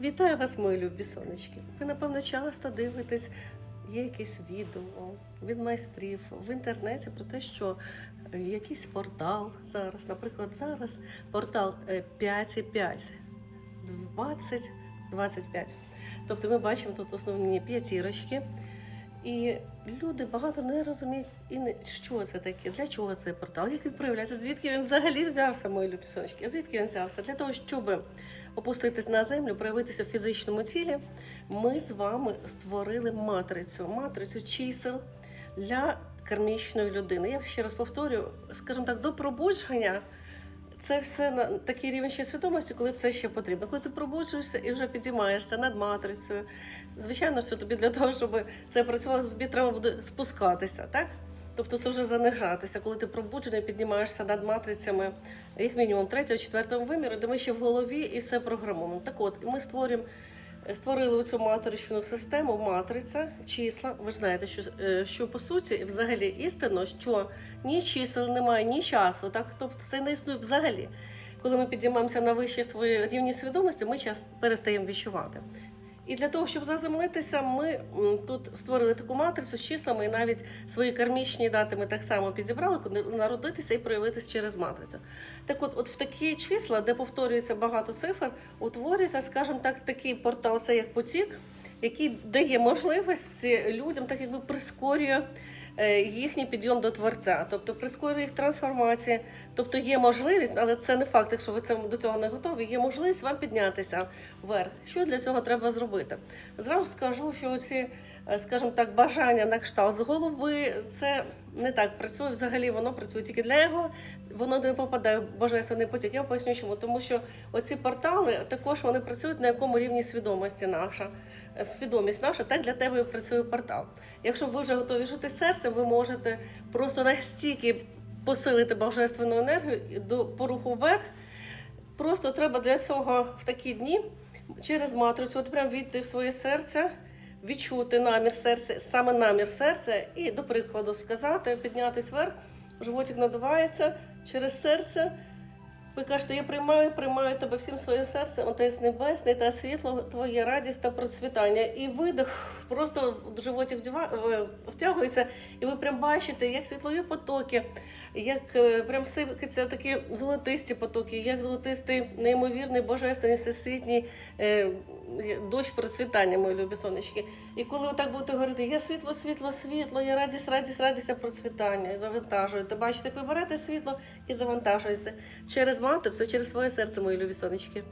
Вітаю вас, мої любі сонечки. Ви, напевно, часто дивитесь є якісь відео від майстрів в інтернеті про те, що е, якийсь портал зараз, наприклад, зараз портал е, 5,5, 20, 25. Тобто ми бачимо тут основні п'ятірочки. І люди багато не розуміють, і не, що це таке, для чого цей портал, як він проявляється, звідки він взагалі взявся, мої любі сонечки, звідки він взявся? Для того, щоб опуститись на землю, проявитися в фізичному тілі, ми з вами створили матрицю, матрицю чисел для кармічної людини. Я ще раз повторюю, скажімо так, до пробудження. Це все на такий рівень ще свідомості, коли це ще потрібно. Коли ти пробуджуєшся і вже підіймаєшся над матрицею. Звичайно, що тобі для того, щоб це працювало, тобі треба буде спускатися, так? Тобто це вже занижатися, коли ти пробуджений, піднімаєшся над матрицями, їх мінімум третього, четвертого виміру, де ми ще в голові і все програмуємо. Так от, ми створюємо. Створили цю матричну систему, матриця, числа. Ви ж знаєте, що, е, що по суті взагалі істинно, що ні чисел немає, ні часу. Так? Тобто це не існує взагалі. Коли ми підіймаємося на вищі свої рівні свідомості, ми час перестаємо відчувати. І для того, щоб заземлитися, ми тут створили таку матрицю з числами, і навіть свої кармічні дати ми так само підібрали, коли народитися і проявитися через матрицю. Так от, от в такі числа, де повторюється багато цифр, утворюється, скажімо так, такий портал, це як потік, який дає можливості людям, так якби прискорює їхній підйом до творця, тобто прискорює їх трансформації. Тобто є можливість, але це не факт, якщо ви до цього не готові. Є можливість вам піднятися вверх. Що для цього треба зробити? Зразу скажу, що оці, е, скажімо так, бажання на кшталт з голови це не так працює. Взагалі воно працює тільки для його. Воно не попадає в божественний потік. Я поясню, чому тому, що оці портали також вони працюють на якому рівні свідомості наша. Е, Свідомість наша, так для тебе працює портал. Якщо ви вже готові жити серцем, ви можете просто настільки посилити божественну енергію до поруху вверх. Просто треба для цього в такі дні через матрицю, от прям війти в своє серце, відчути намір серця, саме намір серця, і, до прикладу, сказати, піднятись вверх, животик надувається через серце. Ви кажете, я приймаю, приймаю тебе всім своїм серцем, Отець Небесний та світло, твоя радість та процвітання. І видих просто в вдява- е, втягується, і ви прям бачите, як світлові потоки, як прям сипляться такі золотисті потоки, як золотистий, неймовірний, божественний, всесвітній е, дощ процвітання, мої любі сонечки. І коли ви так будете говорити, я світло, світло, світло, я радість, радість, радість, процвітання, і завантажуєте. Бачите, як ви берете світло і завантажуєте через матрицю, через своє серце, мої любі сонечки.